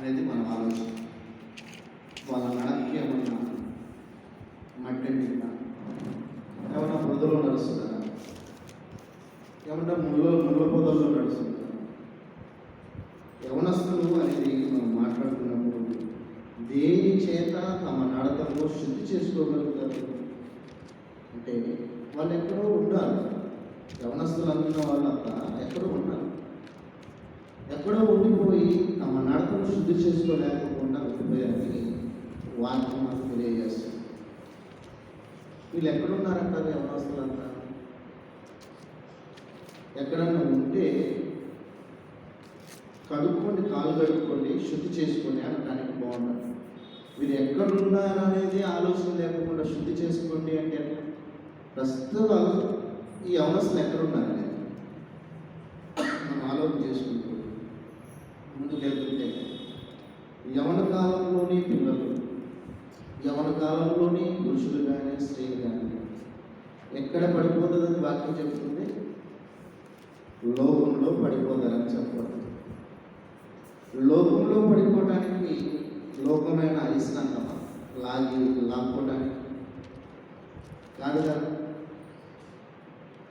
అనేది మన ఆలోచన వాళ్ళ నడకి ఏమన్నా మట్టి మీద ఏమన్నా మృదలో నడుస్తున్నారా? ఏమన్నా ముళ్ళ ముళ్ళ పొదల్లో నడుస్తున్నారా? యవనస్తులు అనేది మనం మాట్లాడుతున్నప్పుడు దేని చేత తమ నడతలో శుద్ధి చేసుకోగలుగుతారు? అంటే వాళ్ళు ఎక్కడో ఉండాలి. యవనస్తులు అనుకున్న వాళ్ళంతా ఎక్కడో ఉండాలి. ఎక్కడో ఉండిపోయి తమ నడతను శుద్ధి చేసుకోలేకపోకుండా ఉండిపోయారని వాక్యం మనకు తెలియజేస్తుంది. వీళ్ళు ఎక్కడున్నారంటారు అంటారు ఎక్కడన్నా ఉంటే కడుక్కోండి కాలు కడుక్కోండి శుద్ధి చేసుకోండి అనడానికి బాగుంటుంది. మీరు ఎక్కడున్నారు అనేది ఆలోచన లేకుండా శుద్ధి చేసుకోండి అంటే ఎట్లా? ప్రస్తుతం ఈ అవనస్తులు ఎక్కడున్నారు అనేది మనం ఆలోచన చేసుకుంటాం ముందుకెళ్తుంటే యవన కాలంలోని పిల్లలు యవన కాలంలోని పురుషులు కానీ స్త్రీలు కానీ ఎక్కడ పడిపోతుందని వాక్యం చెప్తుంది? లోకంలో పడిపోతారని చెప్పబడుతుంది. లోకంలో పడిపోవడానికి లోకమైన కదా లాగి లాక్కోవడానికి కాదు కదా?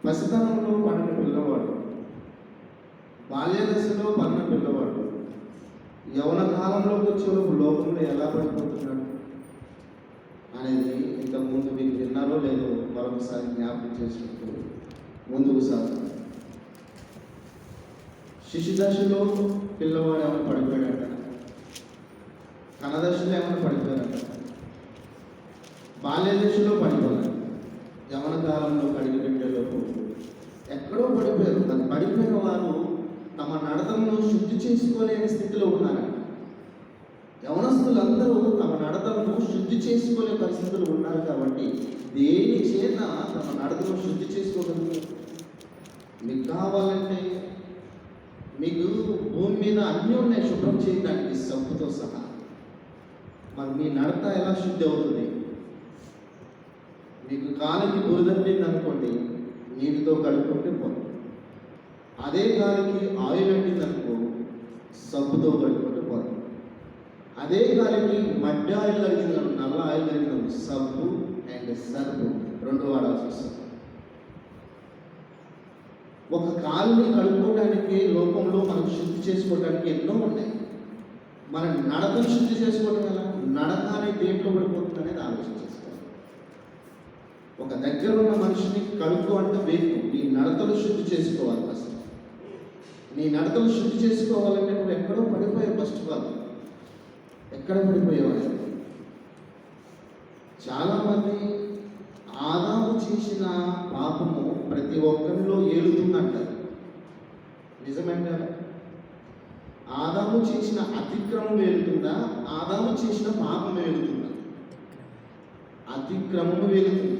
పసితనంలో పడిన పిల్లవాడు బాల్య దశలో పడిన పిల్లవాడు యవన కాలంలోకి వచ్చేలోపు లోకంలో ఎలా పడిపోతున్నాడు? అనేది ఇంతకుముందు మీకు విన్నారో లేదో మరొకసారి జ్ఞాపకం చేసుకుంటూ ముందుకు సాగుతాం శిశు దశలో పిల్లవాడు ఏమైనా పడిపోయాడట? కన దశలో ఏమైనా పడిపోయాడట? బాల్య దశలో పడిపోయాడు. యవన కాలంలో కడిగి పెట్టేలోపు ఎక్కడో పడిపోయారు దాన్ని పడిపోయిన వారు తమ నడతలను శుద్ధి చేసుకోలేని స్థితిలో ఉన్నారట యవనస్తులందరూ తమ నడతలను శుద్ధి చేసుకోలే పరిస్థితులు ఉన్నారు కాబట్టి దేని చేత తమ నడతను శుద్ధి చేసుకోగలరు? మీకు కావాలంటే మీకు భూమి మీద అన్నీ ఉన్నాయి శుభ్రం చేయడానికి సబ్బుతో సహా. మరి మీ నడత ఎలా శుద్ధి అవుతుంది? మీకు కాలికి బురదండింది అనుకోండి నీటితో కడుక్కుంటే పోతుంది. అదే గాలికి ఆయిల్ అంటింది అనుకో సబ్బుతో కడుక్కుంటే పోతుంది అదే గాలికి మడ్డ ఆయిల్ కలిగింది అనుకో, నల్ల ఆయిల్ కలిగింది అనుకో, సబ్బు అండ్ సర్పు రెండు వాడాల్సి వస్తుంది. ఒక కాలుని కడుక్కోవడానికి లోకంలో మనం శుద్ధి చేసుకోవడానికి ఎన్నో ఉన్నాయి. మన నడకను శుద్ధి చేసుకోవడం ఎలా? నడక అనే దేంట్లో పడిపోతుంది అనేది ఆలోచన చేసుకోవాలి ఒక దగ్గర ఉన్న మనిషిని కడుక్కో అంటే వేపు ఈ నడతలు శుద్ధి చేసుకోవాలి అసలు నీ నడకలు శుద్ధి చేసుకోవాలంటే నువ్వు ఎక్కడో పడిపోయావు ఫస్ట్ ఆఫ్ ఆల్ ఎక్కడ పడిపోయావు చాలామంది ఆదాము చేసిన పాపము ప్రతి ఒక్కరిలో ఏలుతుందంట నిజమంటారా? ఆదాము చేసిన అతిక్రమం వేలుతుందా ఆదాము చేసిన పాపం వేలుతుందా అతిక్రమము వేలుతుంది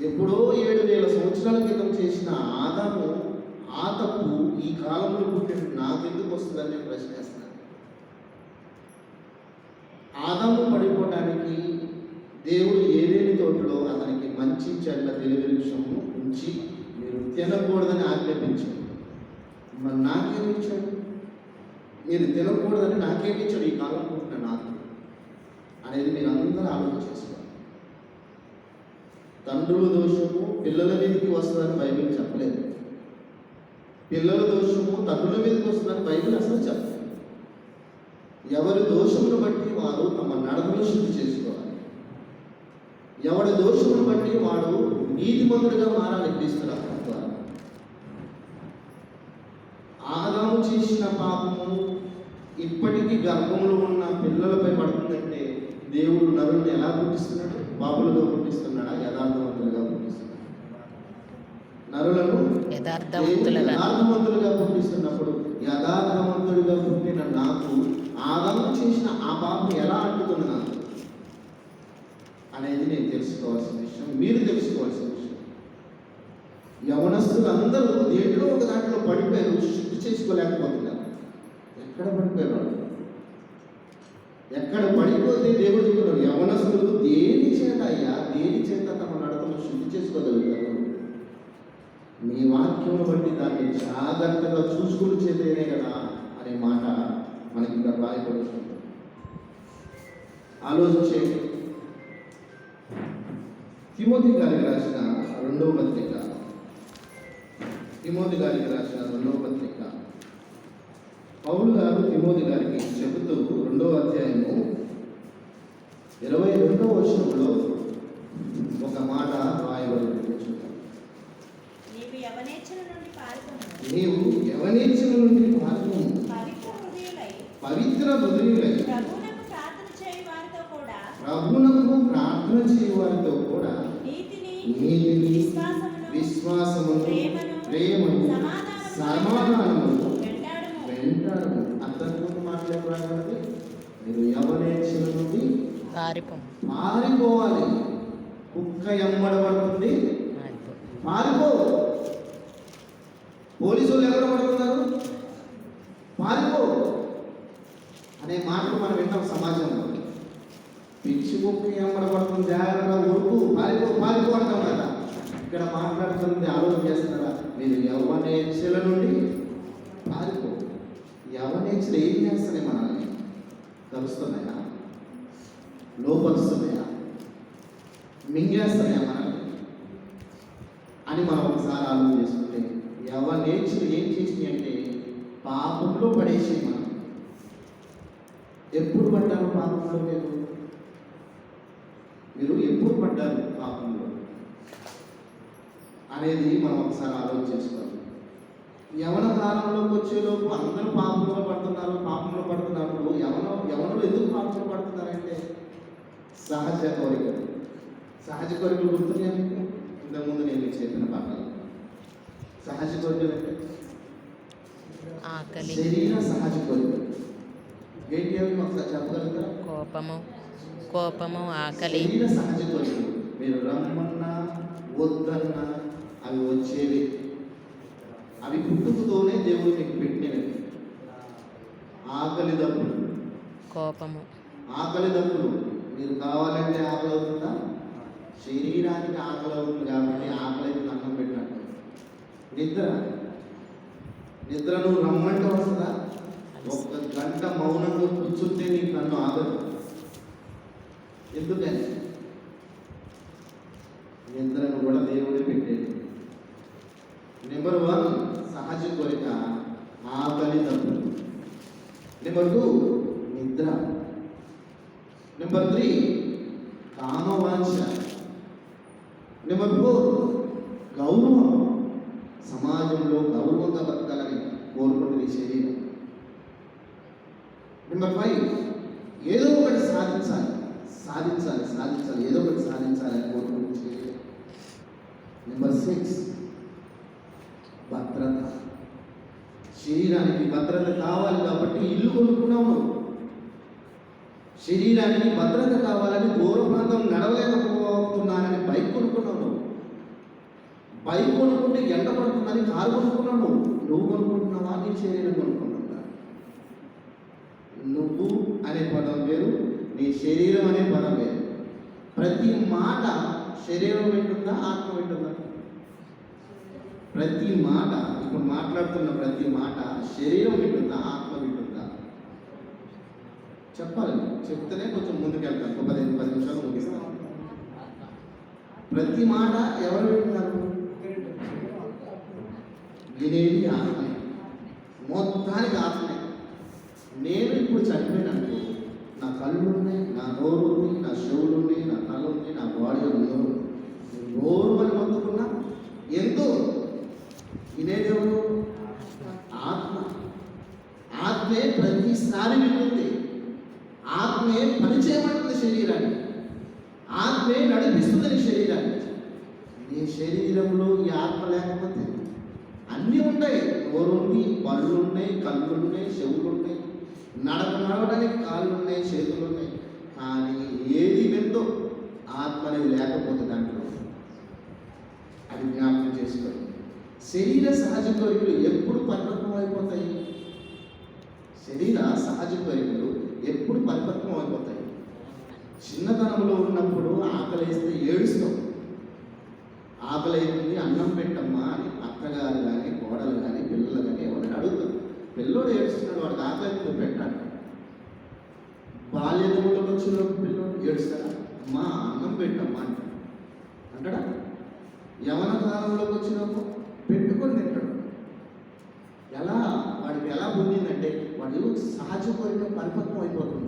ఎప్పుడో ఏడు వేల సంవత్సరాల క్రితం చేసిన ఆదాము ఆ తప్పు ఈ కాలంలో పుట్టిన నాకెందుకు వస్తుందని నేను ప్రశ్నిస్తాను ఆదాము పడిపోవడానికి దేవుడు ఏదేని తోటలో అతనికి మంచి చెడ్డ తెలివి విషయము ఉంచి మీరు తినకూడదని ఆజ్ఞాపించాడు. మరి నాకేమి ఇచ్చాడు? మీరు తినకూడదని నాకేమి ఇచ్చాడు? ఈ కాలం పుట్టిన నాకు అనేది మీరు అందరూ ఆలోచన చేసుకోవాలి తండ్రుల దోషము పిల్లల మీదకి వస్తుందని బైబిల్ చెప్పలేదు. పిల్లల దోషము తండ్రుల మీదకి వస్తుందని బైబిల్ అసలు చెప్పదు. ఎవరి దోషమును బట్టి వారు తమ నడకను శుద్ధి చేసుకోవాలి. ఎవరి దోషమును బట్టి వాడు నీతిమంతుడిగా మారాలి క్రీస్తు ద్వారా. ఆదాము చేసిన పాపము ఇప్పటికీ గర్భంలో ఉన్న పిల్లలపై పడుతుందంటే దేవుడు నరుని ఎలా పుట్టిస్తున్నాడు? బాబులుగా పుట్టిస్తున్నాడా? యథార్థవంతులుగా పుట్టిస్తున్నాడు? నరులను యథార్థవంతులుగా. పుట్టిస్తున్నప్పుడు యథార్థవంతుడిగా పుట్టిన నాకు ఆదాము చేసిన ఆ పాపం ఎలా నాకు అనేది నేను తెలుసుకోవాల్సిన విషయం మీరు తెలుసుకోవాల్సిన విషయం యవనస్తులు అందరూ దేంట్లో ఒక దాంట్లో పడిపోయారు శుద్ధి చేసుకోలేకపోతున్నారు ఎక్కడ పడిపోయారు? ఎక్కడ పడిపోతే దేవుడు చెప్తున్నారు యవనస్తులు దేని చేత అయ్యా దేని చేత తమ నడకను శుద్ధి చేసుకోగలుగుతారు మీ వాక్యమును బట్టి దాన్ని జాగ్రత్తగా చూసుకుని చేతేనే కదా అనే మాట మన ఆలోచించేయండి తిమోతి గారికి రాసిన రెండవ పత్రిక. తిమోతి గారికి రాసిన రెండవ పత్రిక. పౌలు గారు తిమోతి గారికి చెబుతూ రెండవ అధ్యాయము ఇరవై రెండవ వచనంలో ఒక మాట రాయబడి నీవు యవనేచ్ఛల నుండి పాల్గొను పవిత్ర హృదయులై. నీతిని విశ్వాసమును ప్రేమను సమాధానమును వెంటాడు అంతకుముందు మాట్లాడబడి మీరు యవనేచ్ఛల నుండి పారిపోం పారిపోవాలి కుక్క ఎమ్మడబడుతుంది పారిపో పారిపో పోలీసులు ఎవరు పడుతున్నారు? పారిపో అనే మాటలు మనం వింటాం సమాజంలో. పిచ్చి కుక్క ఎమ్మడబడుతుంది జాగ్రత్తగా ఉరుకు పారిపో పారిపో అంటాం కదా ఇక్కడ గురించి ఆలోచన చేస్తున్నారా? మీరు యవనేచ్ఛల నుండి పారిపో యవనేచ్ఛలు ఏం చేస్తున్నాయి మనల్ని? కలుస్తున్నాయా లోపరుస్తున్నాయా? మింగేస్తున్నాయా మనల్ని? అని మనం ఒకసారి ఆలోచన చేసుకుంటే యవనేచ్ఛలు ఏం చేసినాయి అంటే పాపంలో పడేసి మనం ఎప్పుడు పడ్డారు పాపంలో మీరు? మీరు ఎప్పుడు పడ్డారు పాపంలో? అనేది మనం ఒకసారి ఆలోచన చేసుకోవాలి. యవన కాలంలోకి వచ్చేలోపు అందరూ పాపంలో పడుతున్నారు పాపంలో పడుతున్నప్పుడు యవన యవనులు ఎందుకు పాపంలో పడుతున్నారంటే సహజ కోరికలు. సహజ కోరికలు గుర్తున్నాయా ఇంతకుముందు నేను చెప్పిన పాఠాలు. సహజ కోరికలు అంటే? ఆకలి. శరీర సహజ కోరికలు. ఏంటి అవి? ఒకసారి చెప్పగలుగుతారా? కోపము. కోపము ఆకలి. శరీర సహజ కోరికలు. మీరు రమ్మన్నా వద్దన్నా అవి వచ్చేవి అవి పుట్టుకతోనే దేవుడు మీకు పెట్టినవి ఆకలి దప్పులు. కోపము. ఆకలి దప్పులు. మీరు కావాలంటే ఆకలి అవుతుందా? శరీరానికి ఆకలి అవుతుంది కాబట్టి ఆకలి అయితే అన్నం పెట్టినట్టు. నిద్ర. నిద్ర నువ్వు రమ్మంటే వస్తుందా? ఒక్క గంట మౌనంగా కూర్చుంటే నీకు నన్ను ఆగదు. ఎందుకని? నిద్రను కూడా దేవుడే నెంబర్ వన్ సహజ కోరిక ఆకలి తప్పు నెంబర్ టూ నిద్ర. నెంబర్ త్రీ కామవాంఛ. నెంబర్ ఫోర్ గౌరవం. సమాజంలో గౌరవంగా బతకాలని కోరుకుంటుంది శరీరం. నెంబర్ ఫైవ్ ఏదో ఒకటి సాధించాలి. సాధించాలి సాధించాలి ఏదో ఒకటి సాధించాలని కోరుకుంటుంది శరీరం. నెంబర్ సిక్స్ భద్రత. శరీరానికి భద్రత కావాలి కాబట్టి ఇల్లు కొనుక్కున్నాము శరీరానికి భద్రత కావాలని దూర ప్రాంతం నడవలేకపోతున్నానని బైక్ కొనుక్కున్నాను బైక్ కొనుక్కుంటే ఎండ పడుతుందని కారు కొనుక్కున్నాను నువ్వు నువ్వు కొనుక్కుంటున్నావా? నీ శరీరం కొనుక్కుంటున్నా నువ్వు అనే పదం వేరు నీ శరీరం అనే పదం వేరు. ప్రతి మాట శరీరం వింటుందా ఆత్మ వింటుందా? ప్రతి మాట ఇప్పుడు మాట్లాడుతున్న ప్రతి మాట శరీరం వింటుందా ఆత్మ వింటుందా? చెప్పాలి చెప్తేనే కొంచెం ముందుకెళ్తాను ఒక పదిహేను పది నిమిషాలు ముగిస్తాను ప్రతి మాట ఎవరు వింటున్నారు వినేది ఆత్మే. మొత్తానికి ఆత్మే. నేను ఇప్పుడు చనిపోయినట్టు నా కళ్ళు ఉన్నాయి నా నోరు ఉంది నా చెవులు ఉన్నాయి నా తల ఉంది నా బాడీ ఉంది నోరు ఉంది. నోరు అని మొత్తుకున్నా ఎంతో వినేది ఆత్మ. ఆత్మే ప్రతిసారి వింటుంది ఆత్మే పనిచేయబడుతుంది శరీరాన్ని ఆత్మే నడిపిస్తుంది శరీరాన్ని ఈ శరీరంలో ఈ ఆత్మ లేకపోతే అన్నీ ఉంటాయి. నోరు ఉంది పళ్ళు ఉన్నాయి కళ్ళు ఉన్నాయి చెవులు ఉన్నాయి నడక నడవడానికి కాళ్ళు ఉన్నాయి చేతులు ఉన్నాయి కానీ ఏది విందో ఆత్మ అనేది లేకపోతే దాంట్లో అది జ్ఞాపకం చేసుకోండి శరీర సహజ కోరికలు ఎప్పుడు పరిపక్వం అయిపోతాయి శరీర సహజ కోరికలు ఎప్పుడు పరిపక్వం అయిపోతాయి చిన్నతనంలో ఉన్నప్పుడు ఆకలి వేస్తే ఏడుస్తాం. ఆకలి అవుతుంది అన్నం పెట్టమ్మా అని అత్తగారు కానీ కోడలు కానీ పిల్లలు కానీ ఎవరైనా అడుగుతారు. పిల్లోడు ఏడుస్తున్నాడు వాడికి ఆకలి పెట్టాడు పెట్టాలి. బాల్యదములకు వచ్చిన పిల్లోడు ఏడుస్తాడా? మా అన్నం పెట్టమ్మా అంటాడు. అంటాడా? యవన కాలంలోకి వచ్చినప్పుడు పెట్టుకొని తింటాడు. ఎలా వాడికి ఎలా పొందిందంటే వాడు సహజ కోరిక పరిపక్వం అయిపోతుంది.